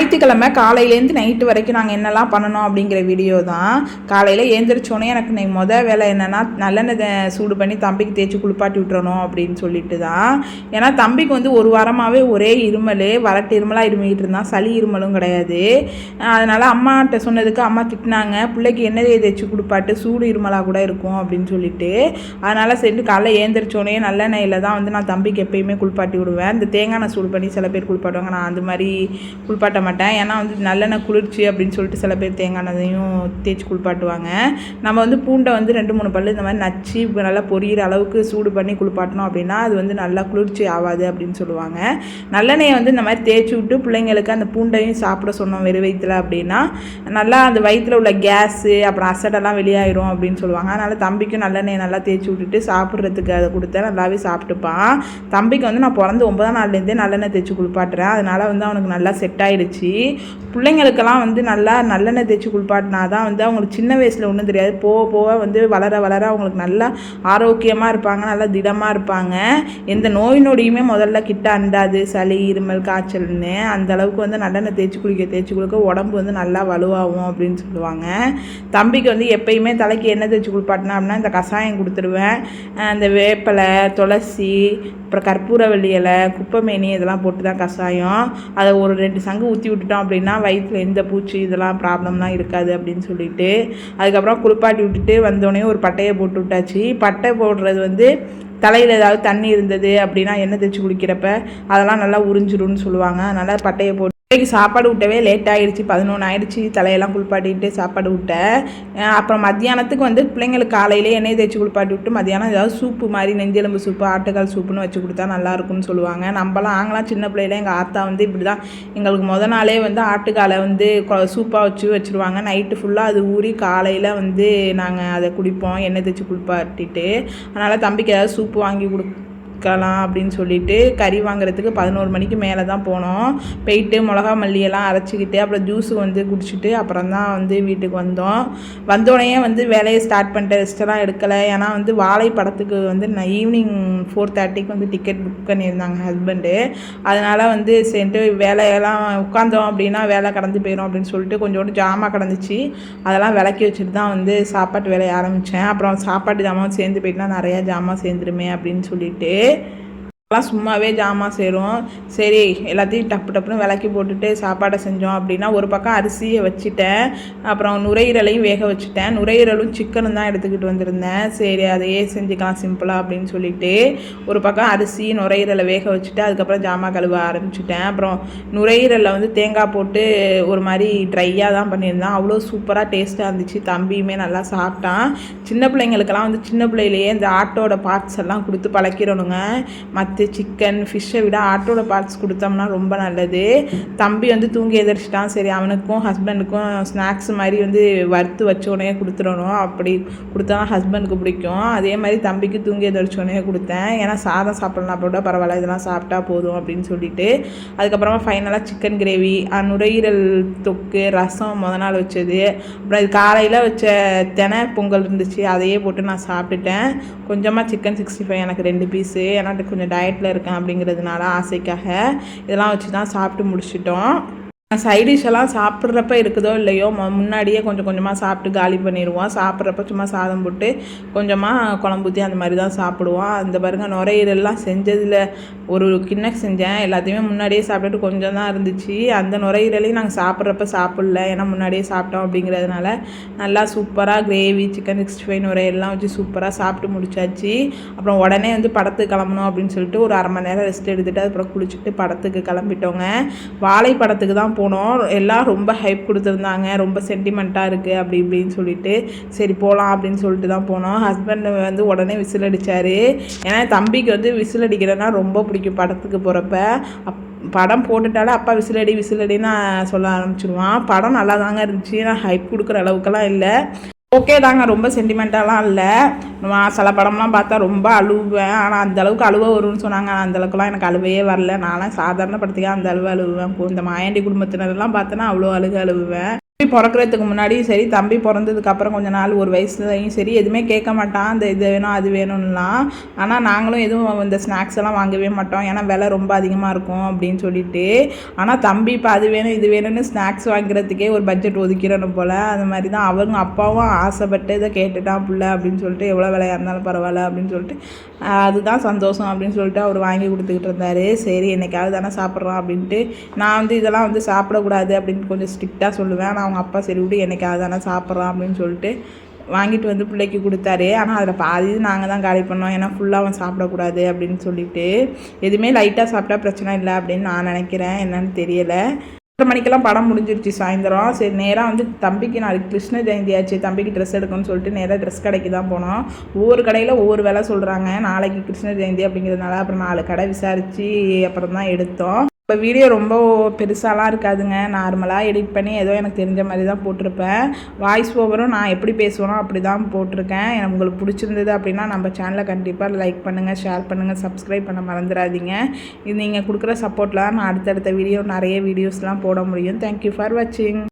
ஞாயிற்றுக்கிழமை காலையிலேருந்து நைட்டு வரைக்கும் நாங்கள் என்னெல்லாம் பண்ணணும் அப்படிங்கிற வீடியோ தான். காலையில் ஏந்திரிச்சோன்னே எனக்கு இன்னைக்கு மொதல் வேலை என்னென்னா நல்லெண்ணெய் சூடு பண்ணி தம்பிக்கு தேய்ச்சி குளிப்பாட்டி விட்டுறணும் அப்படின்னு சொல்லிட்டு தான். ஏன்னா தம்பிக்கு வந்து ஒரு வாரமாகவே ஒரே இருமல் வறட்டு இருமலாக இருமிக்கிட்டு இருந்தான் சளி இருமலும் கிடையாது. அதனால் அம்மாட்ட சொன்னதுக்கு அம்மா திட்டினாங்க பிள்ளைக்கு எண்ணெய் தேய்ச்சி குளிப்பாட்டு சூடு இருமலாக கூட இருக்கும் அப்படின்னு சொல்லிட்டு. அதனால் சரி காலைல ஏந்திரிச்சோன்னே நல்லெண்ணெயில் தான் வந்து நான் தம்பிக்கு எப்பயுமே குளிப்பாட்டி விடுவேன். இந்த தேங்காய் எண்ணெய் சூடு பண்ணி சில பேர் குளிப்பாட்டுவாங்க. நான் அந்த மாதிரி குளிப்பாட்ட மாட்டேன். ஏன்னா வந்து நல்லெண்ணெய் குளிர்ச்சி அப்படின்னு சொல்லிட்டு சில பேர் தேங்காய் தேய்ச்சி குளிப்பாட்டுவாங்க. நம்ம வந்து பூண்டை வந்து ரெண்டு மூணு பல்லு இந்த மாதிரி நச்சு நல்லா பொரியிற அளவுக்கு சூடு பண்ணி குளிப்பாட்டினோம் அப்படின்னா அது வந்து நல்லா குளிர்ச்சி ஆகாது அப்படின்னு சொல்லுவாங்க. நல்லெண்ணெயை வந்து இந்த மாதிரி தேய்ச்சி விட்டு பிள்ளைங்களுக்கு அந்த பூண்டையும் சாப்பிட சொன்னோம் வெறும் வயிற்றுல அப்படின்னா நல்லா அந்த வயிற்றில் உள்ள கேஸு அப்புறம் அசடெல்லாம் வெளியாயிரும் அப்படின்னு சொல்லுவாங்க. அதனால் தம்பிக்கும் நல்லெண்ணெயை நல்லா தேய்ச்சி விட்டுட்டு சாப்பிட்றதுக்கு அதை கொடுத்தா நல்லாவே சாப்பிட்டுப்பான். தம்பிக்கு வந்து நான் பிறந்து ஒன்பதாம் நாள்லேருந்தே நல்லெண்ணெய் தேய்ச்சி குளிப்பாட்டுறேன். அதனால் வந்து அவனுக்கு நல்லா செட் இருந்துச்சு பிள்ளைங்களுக்கெல்லாம் வந்து நல்லா நல்லெண்ணெய் தேய்ச்சி குளிப்பாட்டினா தான் வந்து அவங்களுக்கு சின்ன வயசில் ஒன்றும் தெரியாது. போக போக வந்து வளர வளர அவங்களுக்கு நல்லா ஆரோக்கியமாக இருப்பாங்க நல்லா திடமாக இருப்பாங்க. எந்த நோய் நொடியுமே முதல்ல கிட்ட அண்டாது சளி இருமல் காய்ச்சல்னு. அந்த அளவுக்கு வந்து நல்லெண்ணெய் தேய்ச்சி குளிக்க தேய்ச்சி குளிக்க உடம்பு வந்து நல்லா வலுவாகும் அப்படின்னு சொல்லுவாங்க. தம்பிக்கு வந்து எப்பயுமே தலைக்கு எண்ணெய் தேய்ச்சி குளிப்பாட்டினா அப்படின்னா இந்த கஷாயம் கொடுத்துருவேன். இந்த வேப்பிலை துளசி அப்புறம் கற்பூரவள்ளி இலை குப்பைமேனி இதெல்லாம் போட்டு தான் கஷாயம் அதை ஒரு ரெண்டு சங்கு ஊற்றி விட்டுட்டோம் அப்படின்னா வயிற்றில் எந்த பூச்சி இதெல்லாம் ப்ராப்ளம்லாம் இருக்காது அப்படின்னு சொல்லிட்டு அதுக்கப்புறம் குளிப்பாட்டி விட்டுட்டு வந்தோடனே ஒரு பட்டையை போட்டு விட்டாச்சு. பட்டை போடுறது வந்து தலையில் ஏதாவது தண்ணி இருந்தது அப்படின்னா எண்ணெய் தேய்ச்சி குளிக்கிறப்ப அதெல்லாம் நல்லா உறிஞ்சிரும்னு சொல்லுவாங்க. அதனால் பட்டையை போட்டு பிள்ளைக்கு சாப்பாடு விட்டவே லேட் ஆகிடுச்சு பதினொன்று ஆயிடுச்சு தலையெல்லாம் குளிப்பாட்டிட்டு சாப்பாடு விட்டேன் அப்புறம் மத்தியானத்துக்கு வந்து பிள்ளைங்களுக்கு காலையிலே எண்ணெய் தேய்ச்சி குளிப்பாட்டி விட்டு மத்தியானம் ஏதாவது சூப்பு மாதிரி நெஞ்செலும்பு சூப்பு ஆட்டுக்கால் சூப்புன்னு வச்சு கொடுத்தா நல்லா இருக்கும்னு சொல்லுவாங்க. நம்மளாம் நாங்களாம் சின்ன பிள்ளையில எங்கள் ஆத்தா வந்து இப்படி தான் எங்களுக்கு முத நாளே வந்து ஆட்டுக்காலை வந்து சூப்பாக வச்சு வச்சுருவாங்க. நைட்டு ஃபுல்லாக அது ஊறி காலையில் வந்து நாங்கள் அதை குடிப்போம் எண்ணெய் தேய்ச்சி குளிப்பாட்டிட்டு. அதனால் தம்பிக்கு ஏதாவது சூப்பு வாங்கி கொடு இருக்கலாம் அப்படின்னு சொல்லிட்டு கறி வாங்குறதுக்கு பதினோரு மணிக்கு மேலே தான் போனோம். போயிட்டு மிளகா மல்லியெல்லாம் அரைச்சிக்கிட்டு அப்புறம் ஜூஸ் வந்து குடிச்சிட்டு அப்புறம் தான் வந்து வீட்டுக்கு வந்தோம். வந்தோடனே வந்து வேலையை ஸ்டார்ட் பண்ணிட்டு ரெஸ்ட்டெல்லாம் எடுக்கலை. ஏன்னா வந்து வாழை படத்துக்கு வந்து நான் ஈவினிங் ஃபோர் தேர்ட்டிக்கு வந்து டிக்கெட் புக் பண்ணியிருந்தாங்க ஹஸ்பண்டு அதனால் வந்து சேர்ந்து வேலையெல்லாம் உட்காந்தோம் அப்படின்னா வேலை கடந்து போயிடும் அப்படின்னு சொல்லிட்டு கொஞ்சோண்டு ஜாமான் கிடந்துச்சு. அதெல்லாம் விளக்கி வச்சுட்டு தான் வந்து சாப்பாட்டு வேலையை ஆரம்பித்தேன் அப்புறம் சாப்பாட்டு ஜாமான் சேர்ந்து போயிட்டுனா நிறையா ஜாமான் சேர்ந்துருமே அப்படின்னு சொல்லிட்டு que எல்லாம் சும்மாவே ஜாமான் சேரும் சரி எல்லாத்தையும் டப்பு டப்புன்னு விளக்கி போட்டுட்டு சாப்பாடை செஞ்சோம் அப்படின்னா ஒரு பக்கம் அரிசியை வச்சுட்டேன். அப்புறம் நுரையீரலையும் வேக வச்சுட்டேன். நுரையீரலும் சிக்கனும் தான் எடுத்துக்கிட்டு வந்திருந்தேன். சரி அதையே செஞ்சுக்கலாம் சிம்பிளாக அப்படின்னு சொல்லிட்டு ஒரு பக்கம் அரிசி நுரையீரலை வேக வச்சுட்டு அதுக்கப்புறம் ஜாமான் கழுவ ஆரம்பிச்சிட்டேன். அப்புறம் நுரையீரலில் வந்து தேங்காய் போட்டு ஒரு மாதிரி ட்ரையாக தான் பண்ணியிருந்தேன். அவ்வளோ சூப்பராக டேஸ்ட்டாக இருந்துச்சு. தம்பியுமே நல்லா சாப்பிட்டான். சின்ன பிள்ளைங்களுக்கெல்லாம் வந்து சின்ன பிள்ளையிலேயே இந்த ஆட்டோட பார்ட்ஸ் எல்லாம் கொடுத்து பழக்கிறணுங்க மற்ற சிக்கன் ஃபிஷ்ஷை விட ஆட்டோட பார்ட்ஸ் கொடுத்தோம்னா ரொம்ப நல்லது. தம்பி வந்து தூங்கி எதிர்ச்சிட்டான் சரி அவனுக்கும் ஹஸ்பண்டுக்கும் ஸ்நாக்ஸ் மாதிரி வந்து வறுத்து வச்ச உடனே கொடுத்துடணும். அப்படி கொடுத்தா ஹஸ்பண்டுக்கு பிடிக்கும். அதே மாதிரி தம்பிக்கு தூங்கி எதிர்ச்ச உடனே கொடுத்தேன். ஏன்னா சாதம் சாப்பிட்லாம். கூட பரவாயில்ல. இதெல்லாம் சாப்பிட்டா போதும் அப்படின்னு சொல்லிட்டு. அதுக்கப்புறமா ஃபைனலாக சிக்கன் கிரேவி நுரையீரல் தொக்கு ரசம் முத நாள் வச்சது. அப்புறம் இது காலையில் வச்ச தினை பொங்கல் இருந்துச்சு. அதையே போட்டு நான் சாப்பிட்டுட்டேன். கொஞ்சமாக சிக்கன் சிக்ஸ்டி ஃபைவ் எனக்கு ரெண்டு பீஸு ஏன்னா கொஞ்சம் டயட்டில் இருக்கேன் அப்படிங்கிறதுனால ஆசைக்காக இதெல்லாம் வச்சு தான் சாப்பிட்டு முடிச்சிட்டோம். சைடிஷ் எல்லாம் சாப்பிட்றப்ப இருக்குதோ இல்லையோ முன்னாடியே கொஞ்சம் கொஞ்சமாக சாப்பிட்டு காலி பண்ணிடுவோம் சாப்பிட்றப்ப சும்மா சாதம் போட்டு கொஞ்சமாக குழம்பு ஊற்றி அந்த மாதிரி தான் சாப்பிடுவோம். அந்த பாருங்க நுரையீரல்லாம் செஞ்சதில் ஒரு கிண்ணக் செஞ்சேன். எல்லாத்தையுமே முன்னாடியே சாப்பிட்டுட்டு கொஞ்சம் தான் இருந்துச்சு. அந்த நுரையீரலையும் நாங்கள் சாப்பிட்றப்ப சாப்பிடல. ஏன்னா முன்னாடியே சாப்பிட்டோம் அப்படிங்கிறதுனால நல்லா சூப்பராக கிரேவி சிக்கன் சிக்ஸ்டி ஃபைவ் நுரையெல்லாம் வச்சு சூப்பராக சாப்பிட்டு முடிச்சாச்சு. அப்புறம் உடனே வந்து படத்துக்கு கிளம்பணும் அப்படின்னு சொல்லிட்டு ஒரு அரை மணி நேரம் ரெஸ்ட் எடுத்துகிட்டு அதுக்கப்புறம் குளிச்சுட்டு படத்துக்கு கிளம்பிட்டோங்க. வாழை படத்துக்கு தான் போனோம். எல்லாம் ரொம்ப ஹைப் கொடுத்துருந்தாங்க. ரொம்ப சென்டிமெண்ட்டாக இருக்குது அப்படி இப்படின்னு சொல்லிட்டு சரி போகலாம் அப்படின்னு சொல்லிட்டு தான் போனோம். ஹஸ்பண்ட் வந்து உடனே விசில் அடித்தார் ஏன்னா தம்பிக்கு வந்து விசில் அடிக்கிறதுனா ரொம்ப பிடிக்கும் படத்துக்கு போகிறப்ப அப் படம் போட்டுட்டாலே அப்பா விசிலடி விசிலடின்னு சொல்ல ஆரம்பிச்சிடுவான் படம் நல்லா தாங்க இருந்துச்சு. நான் ஹைப் கொடுக்குற அளவுக்கெல்லாம் இல்லை. ஓகே தாங்க ரொம்ப சென்டிமெண்ட்டாலாம் இல்லை. நான் சில படம்லாம் பார்த்தா ரொம்ப அழுவேன். ஆனால் அந்த அளவுக்கு அழுவ வரும்னு சொன்னாங்க. ஆனால் அந்தளவுக்குலாம் எனக்கு அழுவையே வரல. நான்லாம் சாதாரண படத்துக்கே அந்த அளவு அழுவேன். இந்த மாயாண்டி குடும்பத்தினரெல்லாம் பார்த்தோன்னா அவ்வளோ அழுக அழுவேன். தம்பி பிறக்கிறதுக்கு முன்னாடியும் சரி தம்பி பிறந்ததுக்கு அப்புறம் கொஞ்ச நாள் ஒரு வயசுலையும் சரி எதுவுமே கேட்க மாட்டான் அந்த இது வேணும் அது வேணும்லாம் ஆனால் நாங்களும் எதுவும் இந்த ஸ்நாக்ஸ் எல்லாம் வாங்கவே மாட்டோம். ஏன்னா விலை ரொம்ப அதிகமாக இருக்கும் அப்படின்னு சொல்லிட்டு. ஆனால் தம்பி இப்போ அது வேணும் இது வேணும்னு ஸ்நாக்ஸ் வாங்குறதுக்கே ஒரு பட்ஜெட் ஒதுக்கிறணும் போல். அது மாதிரி தான் அவங்க அப்பாவும் ஆசைப்பட்டு இதை கேட்டுட்டான் பிள்ளை அப்படின்னு சொல்லிட்டு எவ்வளோ விலையாக இருந்தாலும் பரவாயில்ல அப்படின்னு சொல்லிட்டு அதுதான் சந்தோஷம் அப்படின்னு சொல்லிட்டு அவர் வாங்கி கொடுத்துக்கிட்டு இருந்தாரு. சரி என்னைக்காவது தானே சாப்பிட்றோம் அப்படின்ட்டு. நான் வந்து இதெல்லாம் வந்து சாப்பிடக்கூடாது அப்படின்னு கொஞ்சம் ஸ்ட்ரிக்டாக சொல்லுவேன். நான் அவங்க அப்பா சரி விடு எனக்கு தானே சாப்பிட்றோம் அப்படின்னு சொல்லிட்டு வாங்கிட்டு வந்து பிள்ளைக்கு கொடுத்தாரு. ஆனால் அதில் பாதி இது நாங்கள் தான் காலி பண்ணோம். ஏன்னா ஃபுல்லாக அவன் சாப்பிடக்கூடாது அப்படின்னு சொல்லிட்டு. எதுவுமே லைட்டாக சாப்பிட்டா பிரச்சனை இல்லை அப்படின்னு நான் நினைக்கிறேன். என்னன்னு தெரியலை. எட்டு மணிக்கெல்லாம் படம் முடிஞ்சிருச்சு சாயந்தரம். சரி நேராக வந்து தம்பிக்கு நாளைக்கு கிருஷ்ண ஜெயந்தி ஆச்சு. தம்பிக்கு ட்ரெஸ் எடுக்கணும்னு சொல்லிட்டு நேராக ட்ரெஸ் கடைக்கு தான் போனோம். ஒவ்வொரு கடையில் ஒவ்வொரு விலை சொல்கிறாங்க நாளைக்கு கிருஷ்ண ஜெயந்தி அப்படிங்கிறதுனால அப்புறம் நாலு கடை விசாரித்து அப்புறம் தான் எடுத்தோம். இப்போ வீடியோ ரொம்ப பெருசாலாம் இருக்காதுங்க. நார்மலாக எடிட் பண்ணி ஏதோ எனக்கு தெரிஞ்ச மாதிரி தான் போட்டிருப்பேன். வாய்ஸ் ஓவரும் நான் எப்படி பேசுவேனோ அப்படி தான் போட்டிருக்கேன். எனக்கு உங்களுக்கு பிடிச்சிருந்தது அப்படின்னா நம்ம சேனலை கண்டிப்பாக லைக் பண்ணுங்கள் ஷேர் பண்ணுங்கள் சப்ஸ்கிரைப் பண்ண மறந்துடாதீங்க. இது நீங்கள் கொடுக்குற சப்போர்ட்டில் நான் அடுத்தடுத்த வீடியோ நிறைய வீடியோஸ்லாம் போட முடியும். தேங்க்யூ ஃபார் வாட்சிங்